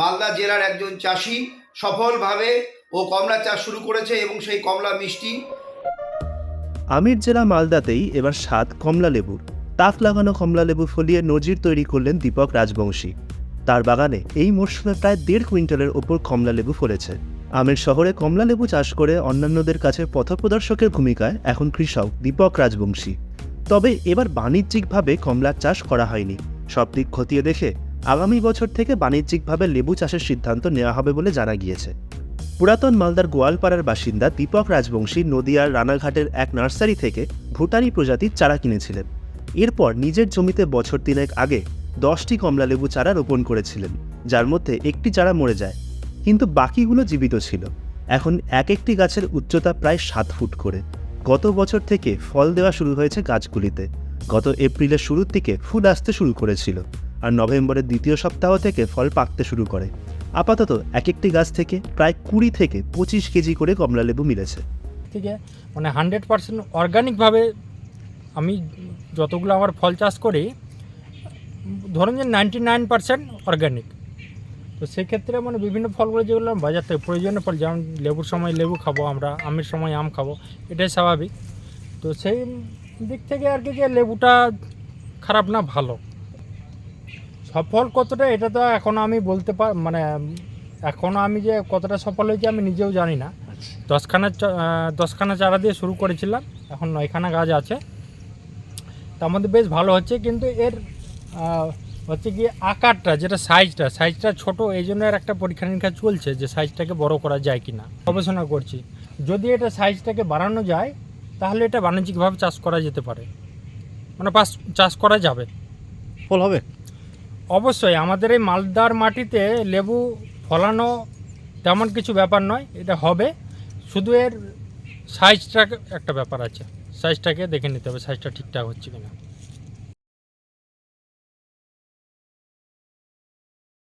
মালদা জেলার একজন চাষি সফলভাবে ও কমলা চাষ শুরু করেছে এবং সেই কমলা মিষ্টি আমির জেলা মালদাতেই এবার স্বাদ কমলা লেবুর তাক লাগানো কমলা লেবু ফলিয়ে নজির তৈরি করলেন দীপক রাজবংশী। তার বাগানে এই মরশুমে প্রায় দেড় কুইন্টালের ওপর কমলা লেবু ফলেছে। আমির শহরে কমলা লেবু চাষ করে অন্যান্যদের কাছে পথপ্রদর্শকের ভূমিকায় এখন কৃষক দীপক রাজবংশী। তবে এবার বাণিজ্যিকভাবে কমলার চাষ করা হয়নি। সব দিক খতিয়ে দেখে আগামী বছর থেকে বাণিজ্যিকভাবে লেবু চাষের সিদ্ধান্ত নেওয়া হবে বলে জানা গিয়েছে। পুরাতন মালদার গোয়ালপাড়ার বাসিন্দা দীপক রাজবংশী নদিয়ার রানাঘাটের এক নার্সারি থেকে ভুটানি প্রজাতির চারা কিনেছিলেন। এরপর নিজের জমিতে বছর তিনেক আগে দশটি কমলালেবু চারা রোপণ করেছিলেন, যার মধ্যে একটি চারা মরে যায়। কিন্তু বাকিগুলো জীবিত ছিল। এখন এক একটি গাছের উচ্চতা প্রায় সাত ফুট করে। গত বছর থেকে ফল দেওয়া শুরু হয়েছে গাছগুলিতে। গত এপ্রিলের শুরুর দিকে ফুল আসতে শুরু করেছিল। আর নভেম্বরের দ্বিতীয় সপ্তাহ থেকে ফল পাকতে শুরু করে। আপাতত এক একটি গাছ থেকে প্রায় কুড়ি থেকে পঁচিশ কেজি করে কমলালেবু মিলেছে। থেকে মানে হান্ড্রেড পার্সেন্ট অর্গানিকভাবে আমি যতগুলো আমার ফল চাষ করি, ধরুন যে নাইনটি নাইন পার্সেন্ট অর্গানিক। তো সেক্ষেত্রে মানে বিভিন্ন ফলগুলো যেগুলো বাজার থেকে প্রয়োজনীয় ফল, যেমন লেবুর সময় লেবু খাব আমরা, আমের সময় আম খাব, এটাই স্বাভাবিক। তো সেই দিক থেকে আর কি যে লেবুটা খারাপ না, ভালো। সফল কতটা এটা তো এখনও আমি বলতে পার মানে এখনও আমি যে কতটা সফল হয়েছে আমি নিজেও জানি না। দশখানা চ- দশখানা চারা দিয়ে শুরু করেছিলাম এখন নয়খানা গাছ আছে। তার মধ্যে বেশ ভালো হচ্ছে কিন্তু এর হচ্ছে কি আকারটা যেটা সাইজটা সাইজটা ছোট এই জন্য এর একটা পরীক্ষা নিরীক্ষা চলছে যে সাইজটাকে বড় করা যায় কি না গবেষণা করছি। যদি এটা সাইজটাকে বাড়ানো যায় তাহলে এটা বাণিজ্যিকভাবে চাষ করা যেতে পারে। মানে পাস চাষ করা যাবে। ফল হবে? অবশ্যই আমাদের এই মালদার মাটিতে লেবু, ফলানো তেমন কিছু ব্যাপার নয়, এটা হবে। শুধু এর সাইজটা একটা ব্যাপার আছে। সাইজটাকে দেখে নিতে হবে সাইজটা ঠিকঠাক হচ্ছে কিনা।